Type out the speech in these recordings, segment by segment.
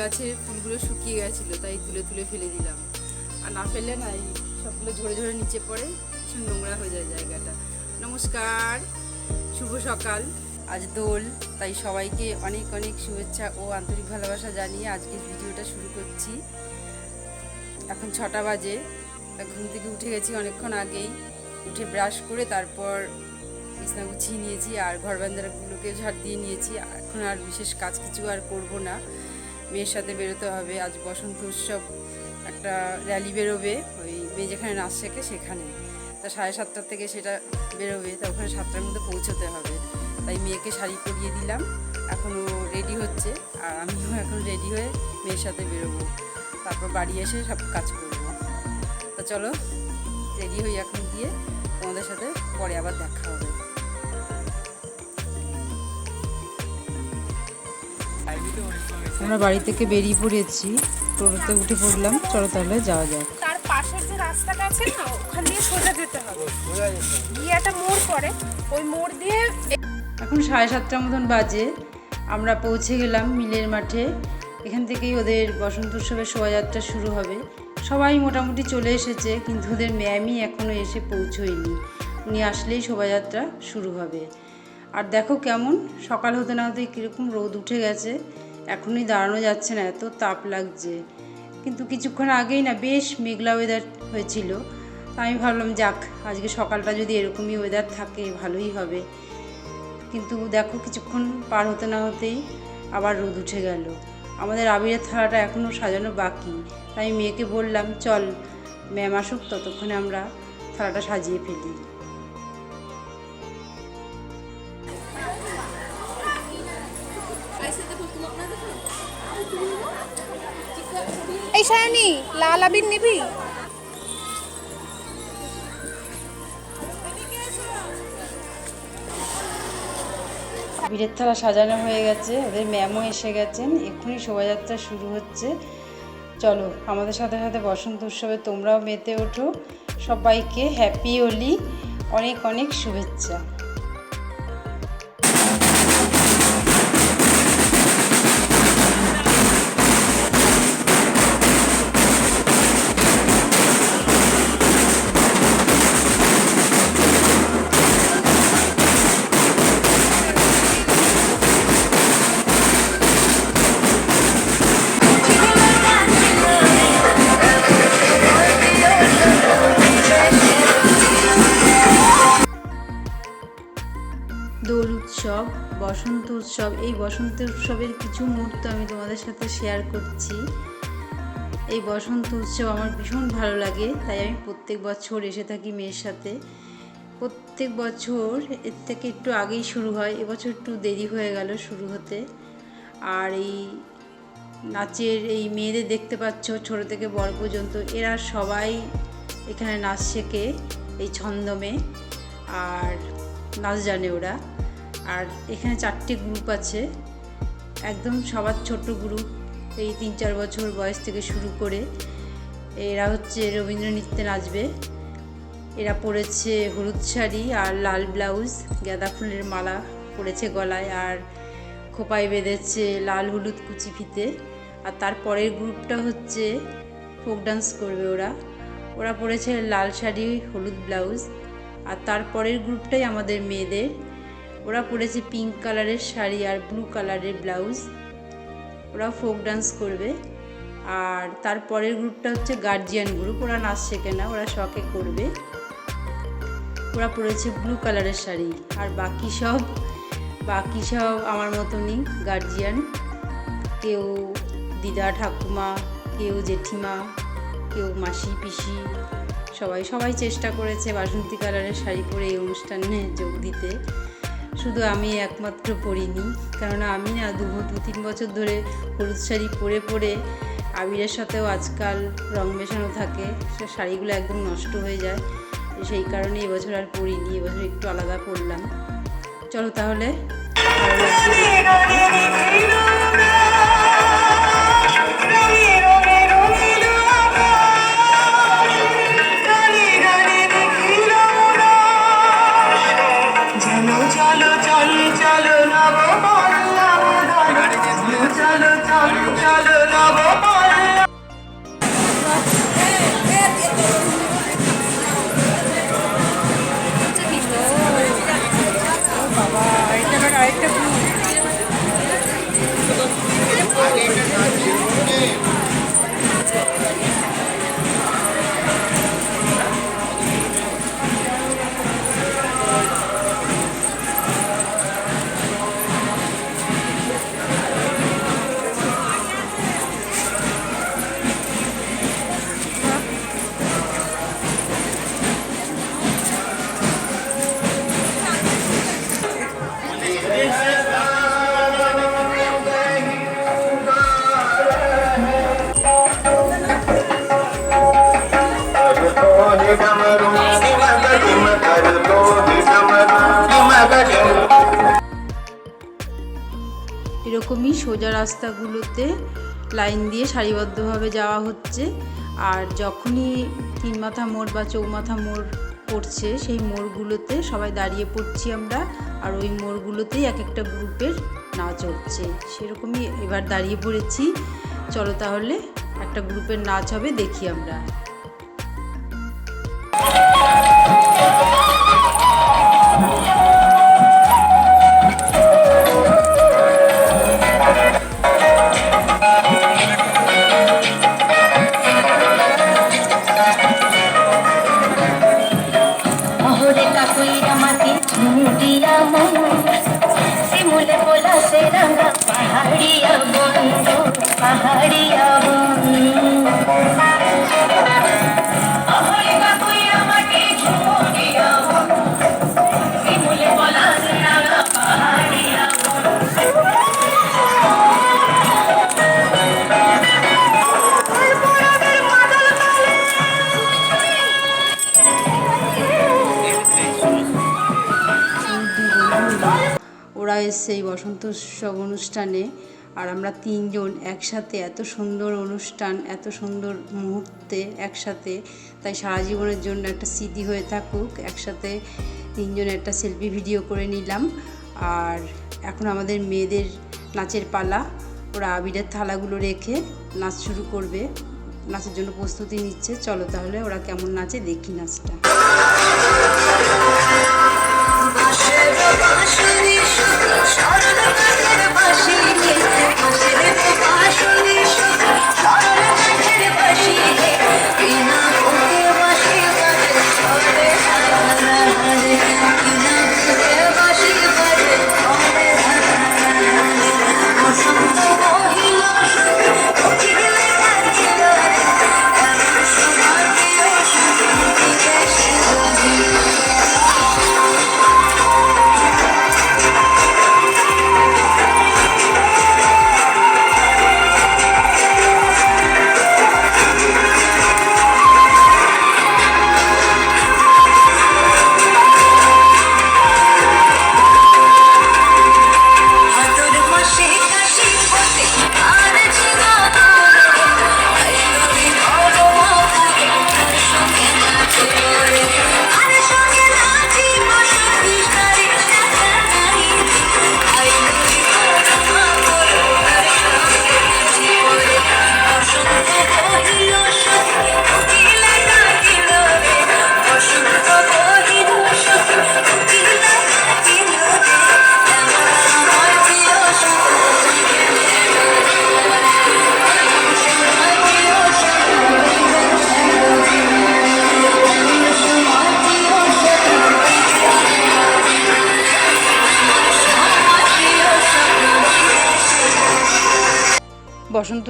গাছের ফুলগুলো শুকিয়ে গেছিল, তাই তুলে তুলে ফেলে দিলাম। আর না ফেললে না, এই সবগুলো ঝরে ঝরে নিচে পড়ে, ভীষণ নোংরা হয়ে যায় জায়গাটা। নমস্কার, শুভ সকাল। আজ দোল, তাই সবাইকে অনেক অনেক শুভেচ্ছা ও আন্তরিক ভালোবাসা জানিয়ে আজকের ভিডিওটা শুরু করছি। এখন ছটা বাজে ঘুম থেকে উঠে গেছি অনেকক্ষণ আগেই। উঠে ব্রাশ করে তারপর বিছনা গুছিয়ে নিয়েছি, আর ঘর বান্দারাগুলোকে ঝাড় দিয়ে নিয়েছি। এখন আর বিশেষ কাজ কিছু আর করব না। মেয়ের সাথে বেরোতে হবে। আজ বসন্ত উৎসব, একটা র্যালি বেরোবে ওই মেয়ে যেখানে নাচ শেখে সেখানে। তা সাড়ে সাতটার থেকে সেটা বেরোবে, তা ওখানে সাতটার মধ্যে পৌঁছতে হবে। তাই মেয়েকে শাড়ি পরিয়ে দিলাম এখনও রেডি হচ্ছে। আর আমিও এখন রেডি হয়ে মেয়ের সাথে বেরোবো। তারপর বাড়ি এসে সব কাজ করব। তা চলো রেডি হই এখন গিয়ে। তোমাদের সাথে পরে আবার দেখা হবে। আমরা বাড়ি থেকে বেরিয়ে পড়েছি। টোটোতে উঠে পড়লাম চলো তাহলে যাওয়া যাক। তার পাশের যে রাস্তাটা আছে না ওখান দিয়ে সোজা যেতে হবে। গিয়ে একটা মোড় পড়ে। ওই মোড় দিয়ে এখন সাড়ে সাতটার মতন বাজে। আমরা পৌঁছে গেলাম মিলের মাঠে। এখান থেকেই ওদের বসন্ত উৎসবের শোভাযাত্রা শুরু হবে। সবাই মোটামুটি চলে এসেছে কিন্তু ওদের ম্যামই এখনও এসে পৌঁছয়নি। উনি আসলেই শোভাযাত্রা শুরু হবে। আর দেখো কেমন, সকাল হতে না হতেই কীরকম রোদ উঠে গেছে। এখনই দাঁড়ানো যাচ্ছে না, এত তাপ লাগছে। কিন্তু কিছুক্ষণ আগেই না বেশ মেঘলা ওয়েদার হয়েছিল। তা আমি ভাবলাম, যাক, আজকে সকালটা যদি এরকমই ওয়েদার থাকে, ভালোই হবে। কিন্তু দেখো কিছুক্ষণ পার হতে না হতেই আবার রোদ উঠে গেল। আমাদের আবিরের থালাটা এখনও সাজানো বাকি। তাই মেয়েকে বললাম, চল, ম্যাম আসুক, ততক্ষণে আমরা থালাটা সাজিয়ে ফেলি। এই সায়নি, লাল আবির নিবি? আবিরের থালা সাজানো হয়ে গেছে, ওদের ম্যামও এসে গেছেন, এক্ষুনি শোভাযাত্রা শুরু হচ্ছে। চলো, আমাদের সাথে সাথে বসন্ত উৎসবে তোমরাও মেতে ওঠো। সবাইকে হ্যাপি হোলি, অনেক অনেক শুভেচ্ছা। বসন্ত উৎসব, এই বসন্ত উৎসবের কিছু মুহূর্ত আমি তোমাদের সাথে শেয়ার করছি। এই বসন্ত উৎসব আমার ভীষণ ভালো লাগে, তাই আমি প্রত্যেক বছর এসে থাকি মেয়ের সাথে। প্রত্যেক বছর এর থেকে একটু আগেই শুরু হয়, এবছর একটু দেরি হয়ে গেল শুরু হতে। আর এই নাচের, এই মেয়েদের দেখতে পাচ্ছ, ছোট থেকে বড় পর্যন্ত, এরা সবাই এখানে নাচ শেখে, এই ছন্দমে আর নাচ জানে ওরা। আর এখানে চারটে গ্রুপ আছে। একদম সবার ছোট গ্রুপ এই তিন চার বছর বয়স থেকে শুরু করে। এরা হচ্ছে রবীন্দ্র নৃত্যে নাচবে। এরা পরেছে হলুদ শাড়ি আর লাল ব্লাউজ গাঁদা ফুলের মালা পরেছে গলায় আর খোপায় বেঁধেছে লাল হলুদ কুচি ফিতে। আর তার পরের গ্রুপটা হচ্ছে ফোক ডান্স করবে ওরা। ওরা পরেছে লাল শাড়ি, হলুদ ব্লাউজ আর তারপরের গ্রুপটাই আমাদের মেয়েদের। ওরা পরেছে পিঙ্ক কালারের শাড়ি আর ব্লু কালারের ব্লাউজ ওরা ফোক ডান্স করবে। আর তারপরের গ্রুপটা হচ্ছে গার্জিয়ান গ্রুপ ওরা নাচ শেখে না, ওরা শখে করবে। ওরা পরেছে ব্লু কালারের শাড়ি। আর বাকি সব বাকি সব আমার মতনই গার্জিয়ান কেউ দিদা, ঠাকুমা, কেউ জেঠিমা, কেউ মাসি, পিসি, সবাই সবাই চেষ্টা করেছে বাসন্তী কালারের শাড়ি পরে এই অনুষ্ঠানে যোগ দিতে। শুধু আমি একমাত্র পরিনি কারণ আমি না দু দু তিন বছর ধরে হলুদ শাড়ি পরে পরে আবিরের সাথেও আজকাল রং মেশানো থাকে, সে শাড়িগুলো একদম নষ্ট হয়ে যায়, সেই কারণে এবছর আর পরিনি এবছর একটু আলাদা করলাম চলো তাহলে সোজা রাস্তাগুলোতে লাইন দিয়ে সারিবদ্ধভাবে যাওয়া হচ্ছে। আর যখনই তিন মাথা মোড় বা চৌমাথা মোড় পড়ছে, সেই মোড়গুলোতে সবাই দাঁড়িয়ে পড়ছি আমরা। আর ওই মোড়গুলোতেই এক একটা গ্রুপের নাচ হচ্ছে। সেরকমই এবার দাঁড়িয়ে পড়েছি। চলো তাহলে একটা গ্রুপের নাচ হবে, দেখি আমরা। এসছে এই বসন্ত উৎসব অনুষ্ঠানে। আর আমরা তিনজন একসাথে এত সুন্দর অনুষ্ঠান, এত সুন্দর মুহূর্তে একসাথে। তাই সারা জীবনের জন্য একটা স্মৃতি হয়ে থাকুক। একসাথে তিনজন একটা সেলফি ভিডিও করে নিলাম। আর এখন আমাদের মেয়েদের নাচের পালা। ওরা আবিরের থালাগুলো রেখে নাচ শুরু করবে। নাচের জন্য প্রস্তুতি নিচ্ছে। চলো তাহলে ওরা কেমন নাচে দেখি নাচটা। 我说你说分手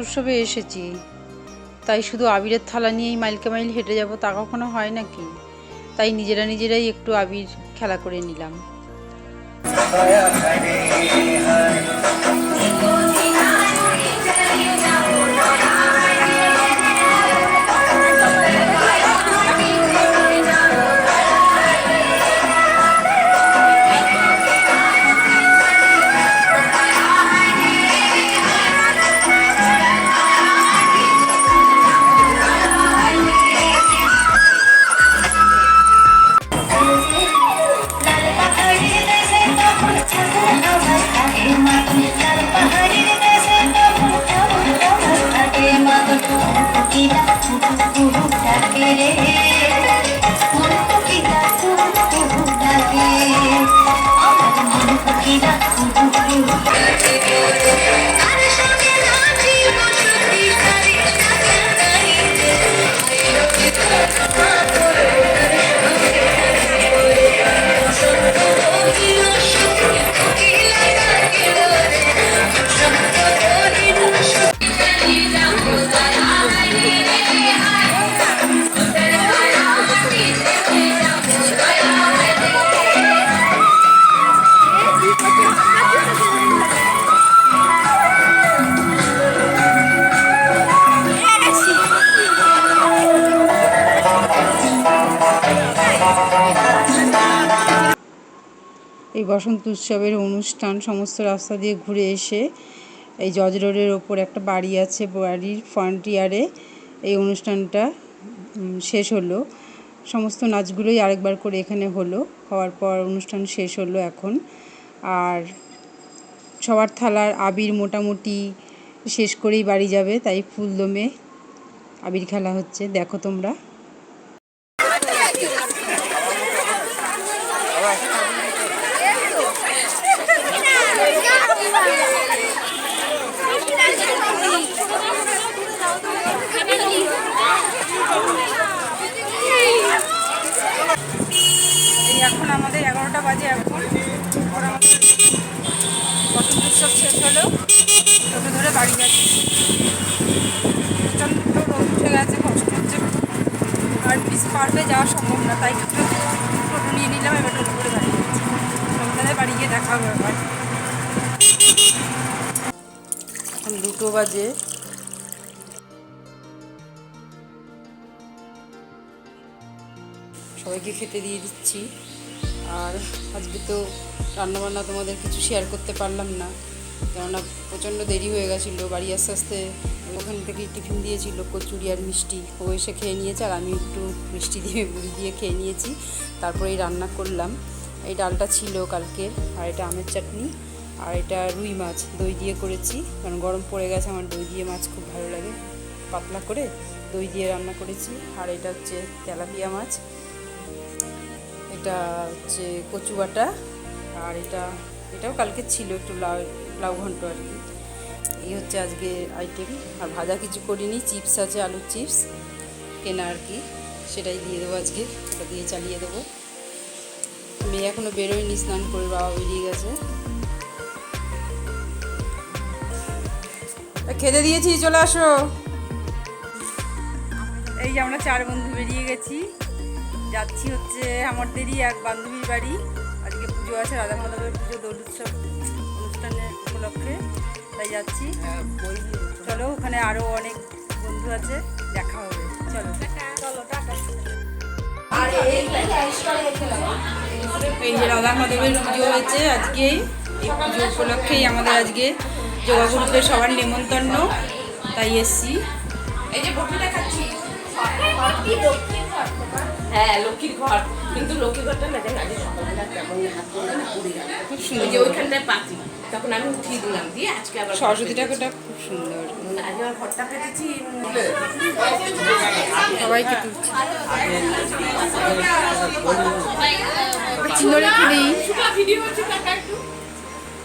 উৎসবে এসেছি। তাই শুধু আবিরের থালা নিয়েই মাইলকে মাইল হেঁটে যাব তা কখনো হয় নাকি? তাই নিজেরা নিজেরাই একটু আবির খেলা করে নিলাম। Thank you. বসন্ত উৎসবের অনুষ্ঠান, সমস্ত রাস্তা দিয়ে ঘুরে এসে এই জজ রোডের ওপর একটা বাড়ি আছে, বাড়ির ফ্রন্ট ইয়ারে এই অনুষ্ঠানটা শেষ হলো। সমস্ত নাচগুলোই আরেকবার করে এখানে হলো। হওয়ার পর অনুষ্ঠান শেষ হলো এখন। আর সবার থালার আবির মোটামুটি শেষ করেই বাড়ি যাবে, তাই ফুলদমে আবির খেলা হচ্ছে। দেখো তোমরা। এগারোটা বাজে এখন। ওরা বসন্ত উৎসব শেষ হলো। টোটো ধরে বাড়ি যাচ্ছি প্রচণ্ড রোদ উঠে গেছে, কষ্ট হচ্ছে। আর ব্রিজ পার যাওয়া সম্ভব না, তাই টোটো নিয়ে নিলাম, এবার টোটো করে বাড়ি যাচ্ছি। সন্ধ্যায় বাড়ি গিয়ে দেখা হবে আবার। এখন দুটো বাজে। সবাইকে খেতে দিয়ে দিচ্ছি। আর আজকে তো রান্নাবান্না তোমাদের কিছু শেয়ার করতে পারলাম না। কেননা প্রচণ্ড দেরি হয়ে গেছিল বাড়ি আস্তে আস্তে। ওখান থেকে টিফিন দিয়েছিল, কচুরি আর মিষ্টি। ও এসে খেয়ে নিয়েছে আর আমি একটু মিষ্টি দিয়ে, মুড়ি দিয়ে খেয়ে নিয়েছি। তারপরেই রান্না করলাম। এই ডালটা ছিল কালকের আর এটা আমের চাটনি আর এটা রুই মাছ, দই দিয়ে করেছি। কারণ গরম পড়ে গেছে, আমার দই দিয়ে মাছ খুব ভালো লাগে। পাতলা করে দই দিয়ে রান্না করেছি। আর এটা হচ্ছে তেলাপিয়া মাছ। এটা হচ্ছে কচু বাটা আর এটা, এটাও কালকে ছিল একটু লাউ লাউ ঘন্ট আর কি। এই হচ্ছে আজকে আইটেম আর ভাজা কিছু করিনি চিপস আছে, আলুর চিপস কেনা আর কি। সেটাই দিয়ে দেবো আজকে, ওটা দিয়ে চালিয়ে দেবো। মেয়ে এখনও বেরোয়নি, স্নান করে বাবা বেরিয়ে গেছে। খেতে দিয়েছি, চলে আসো। এই যে আমরা চার বন্ধু বেরিয়ে গেছি। যাচ্ছি হচ্ছে আমাদেরই এক বান্ধবীর বাড়ি। আজকে পুজো আছে রাধা মাধবের পুজো দোল উৎসব অনুষ্ঠানের উপলক্ষে তাই যাচ্ছি। চলো ওখানে আরও অনেক বন্ধু আছে দেখা হবে। চলো। চলো টাটা। এই যে রাধা মাধবের পুজো হয়েছে আজকে এই পুজো উপলক্ষেই আমাদের আজকে যোগা গ্রুপের সবার নেমন্তন্ন তাই এসছি। হ্যাঁ লক্ষ্মীর ঘর কিন্তু লক্ষ্মীর ঘরটা না জানি আগে সকালবেলা কেমন হাত করে না পড়ে গেল। খুব ওই যে ওইখানটায় পাতি তখন আমি উঠিয়ে দিলাম দিয়ে আজকে আবার সরস্বতী ঠাকুরটা খুব সুন্দর। আজকে আবার ঘরটা পেতেছি। সবাইকে তুলছি। ভিডিও হচ্ছে টাকা একটু।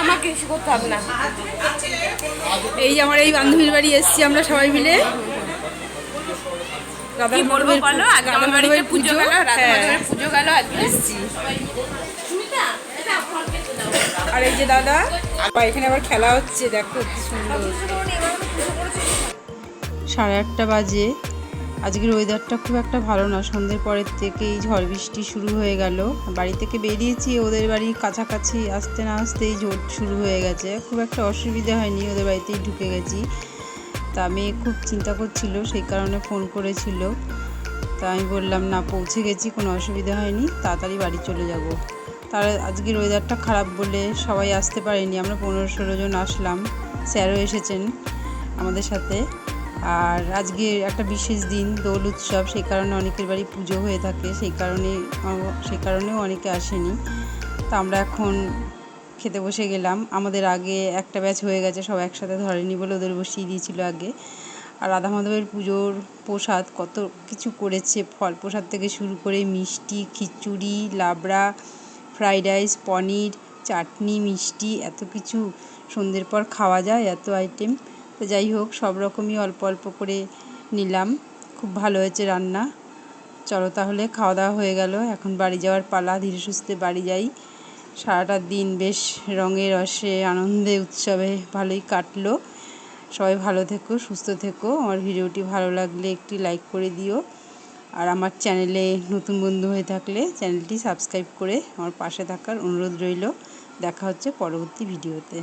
আমাকে কিছু করতে হবে না। এই যে আমার এই বান্ধবীর বাড়ি এসেছি আমরা সবাই মিলে। বলব বলো? আজকে আমার বাড়িতে পুজো গেল হ্যাঁ, পুজো গেল আজকে এসেছি। আর এই যে দাদা এখানে আবার খেলা হচ্ছে দেখো কি সুন্দর। সাড়ে আটটা বাজে। আজকের ওয়েদারটা খুব একটা ভালো না। সন্ধ্যের পরের থেকেই ঝড় বৃষ্টি শুরু হয়ে গেল। বাড়ি থেকে বেরিয়েছি, ওদের বাড়ির কাছাকাছি আসতে না আসতেই ঝোট শুরু হয়ে গেছে। খুব একটা অসুবিধা হয়নি, ওদের বাড়িতেই ঢুকে গেছি। তা মেয়ে খুব চিন্তা করছিল, সেই কারণে ফোন করেছিল। তা আমি বললাম, না, পৌঁছে গেছি, কোনো অসুবিধা হয়নি, তাড়াতাড়ি বাড়ি চলে যাব। তার আজকের ওয়েদারটা খারাপ বলে সবাই আসতে পারেনি। আমরা পনেরো ষোলো জন আসলাম। স্যারও এসেছেন আমাদের সাথে। আর আজকে একটা বিশেষ দিন, দোল উৎসব, সেই কারণে অনেকের বাড়ি পুজো হয়ে থাকে, সেই কারণে, সেই কারণেও অনেকে আসেনি। তা আমরা এখন খেতে বসে গেলাম। আমাদের আগে একটা ব্যাচ হয়ে গেছে, সব একসাথে ধরেনি বলে ওদের বসিয়ে দিয়েছিল আগে। আর রাধা মাধবের পুজোর প্রসাদ, কত কিছু করেছে, ফল প্রসাদ থেকে শুরু করে মিষ্টি, খিচুড়ি, লাবড়া, ফ্রাইড রাইস, পনির, চাটনি, মিষ্টি, এত কিছু সন্ধ্যের পর খাওয়া যায়, এত আইটেম। তো যাই হোক, সব রকমই অল্প অল্প করে নিলাম। খুব ভালো হয়েছে রান্না। চলো তাহলে খাওয়া দাওয়া হয়ে গেল। এখন বাড়ি যাওয়ার পালা, ধীরে সুস্থে বাড়ি যাই। সারাটা দিন বেশ রঙে, রসে, আনন্দে, উৎসবে ভালোই কাটলো। সবাই ভালো থেকো, সুস্থ থেকো। আমার ভিডিওটি ভালো লাগলে একটি লাইক করে দিও। আর আমার চ্যানেলে নতুন বন্ধু হয়ে থাকলে চ্যানেলটি সাবস্ক্রাইব করে আমার পাশে থাকার অনুরোধ রইল। দেখা হচ্ছে পরবর্তী ভিডিওতে।